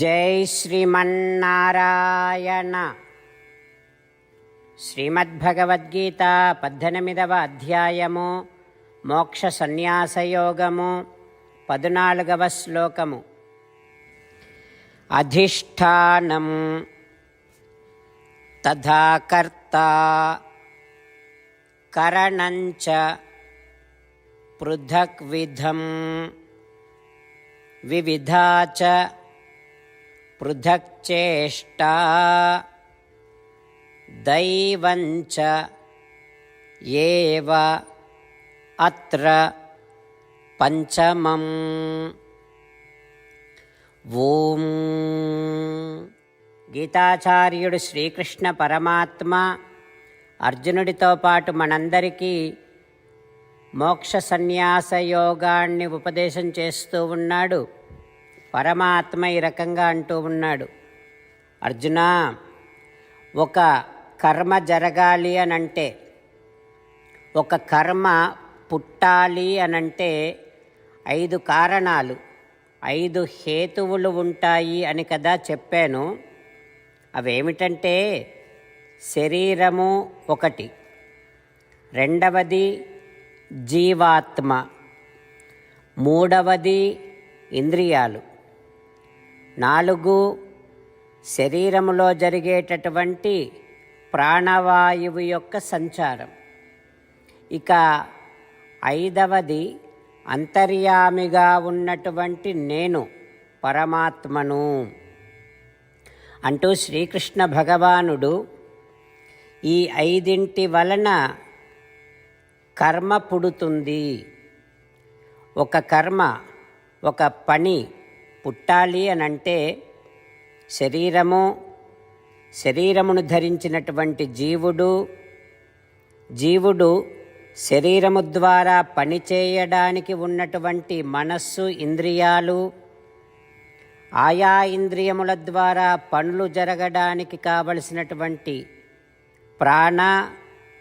జై శ్రీమన్నారాయణ. శ్రీమద్భగవద్గీత పద్దెనిమిదవ అధ్యాయము మోక్ష సన్యాసయోగము పద్నాలుగవ శ్లోకము. అధిష్టానం తథాకర్త కరణంచ పృథక్విధం వివిధా చ పృథక్చేష్టా దైవంచ ఏవ అత్ర పంచమం ఓం గీతాచార్యుడు శ్రీకృష్ణ పరమాత్మ అర్జునుడితో పాటు మనందరికీ మోక్ష సన్యాస యోగాన్ని ఉపదేశం చేస్తూ ఉన్నాడు. పరమాత్మ ఈ రకంగా అంటూ ఉన్నాడు. అర్జున ఒక కర్మ జరగాలి అనంటే ఒక కర్మ పుట్టాలి అనంటే ఐదు కారణాలు ఐదు హేతువులు ఉంటాయి అని కదా చెప్పాను. అవేమిటంటే శరీరము ఒకటి రెండవది జీవాత్మ మూడవది ఇంద్రియాలు. నాలుగు శరీరములో జరిగేటటువంటి ప్రాణవాయువు యొక్క సంచారం. ఇక ఐదవది అంతర్యామిగా ఉన్నటువంటి నేను పరమాత్మను. అంటూ శ్రీకృష్ణ భగవానుడు ఈ ఐదింటి వలన కర్మ పుడుతుంది. ఒక కర్మ ఒక పని పుట్టాలి అని అంటే శరీరము శరీరమును ధరించినటువంటి జీవుడు జీవుడు శరీరము ద్వారా పనిచేయడానికి ఉన్నటువంటి మనస్సు ఇంద్రియాలు ఆయా ఇంద్రియముల ద్వారా పనులు జరగడానికి కావలసినటువంటి ప్రాణ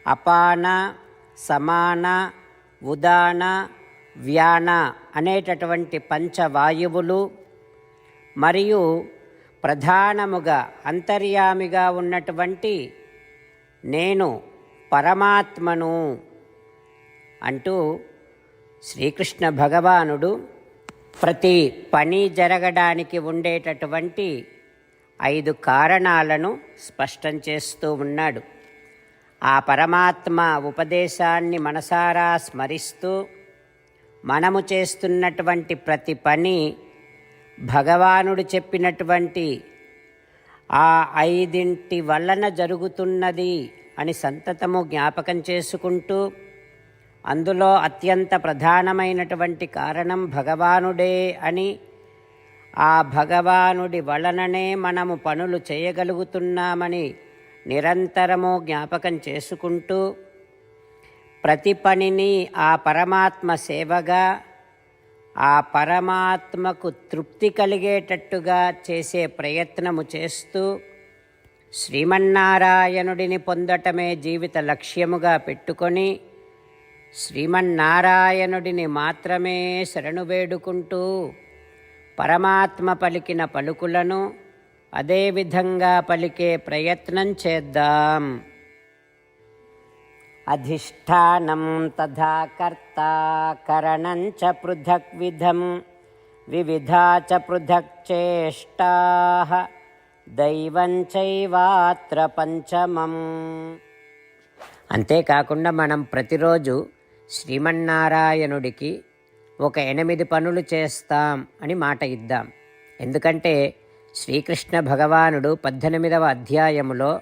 అపాన సమాన ఉదాన వ్యాన అనేటటువంటి పంచవాయువులు మరియు ప్రధానముగా అంతర్యామిగా ఉన్నటువంటి నేను పరమాత్మను అంటూ శ్రీకృష్ణ భగవానుడు ప్రతి పని జరగడానికి ఉండేటటువంటి ఐదు కారణాలను స్పష్టం చేస్తూ ఉన్నాడు. ఆ పరమాత్మ ఉపదేశాన్ని మనసారా స్మరిస్తూ మనము చేస్తున్నటువంటి ప్రతి పని భగవానుడు చెప్పినటువంటి ఆ ఐదింటి వలన జరుగుతున్నది అని సంతతము జ్ఞాపకం చేసుకుంటూ అందులో అత్యంత ప్రధానమైనటువంటి కారణం భగవానుడే అని ఆ భగవానుడి వలననే మనము పనులు చేయగలుగుతున్నామని నిరంతరము జ్ఞాపకం చేసుకుంటూ ప్రతి పనిని ఆ పరమాత్మ సేవగా ఆ పరమాత్మకు తృప్తి కలిగేటట్టుగా చేసే ప్రయత్నము చేస్తూ శ్రీమన్నారాయణుడిని పొందటమే జీవిత లక్ష్యముగా పెట్టుకొని శ్రీమన్నారాయణుడిని మాత్రమే శరణు వేడుకుంటూ పరమాత్మ పలికిన పలుకులను అదేవిధంగా పలికే ప్రయత్నం చేద్దాం. అధిష్టానం తథా చ పృథక్ విధం వివిధ చ పృథక్ చేష్టా దైవం చైవాత్ర పంచమం. అంతేకాకుండా మనం ప్రతిరోజు శ్రీమన్నారాయణుడికి ఒక ఎనిమిది పనులు చేస్తాం అని మాట ఇద్దాం. ఎందుకంటే శ్రీకృష్ణ భగవానుడు పద్దెనిమిదవ అధ్యాయములో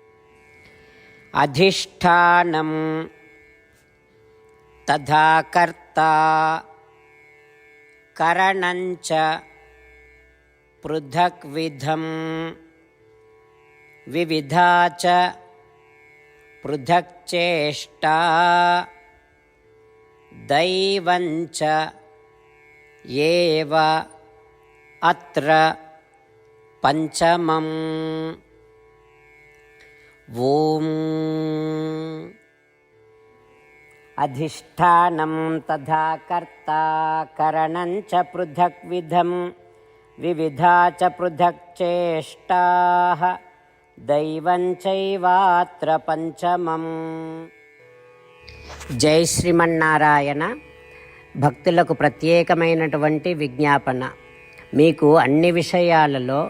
अधिष्ठानं तथा कर्ता करणञ्च पृथक्विधं विविधा च पृथक्चेष्टा दैवञ्च एव अत्र पञ्चमम्। ఓం అధిష్టానం తథా కరణం చ పృథక్ విధం వివిధా చ పృథక్ చేష్టా దైవం చైవాత్ర పంచమం. జై శ్రీమన్నారాయణ. భక్తులకు ప్రత్యేకమైనటువంటి విజ్ఞాపన. మీకు అన్ని విషయాలలో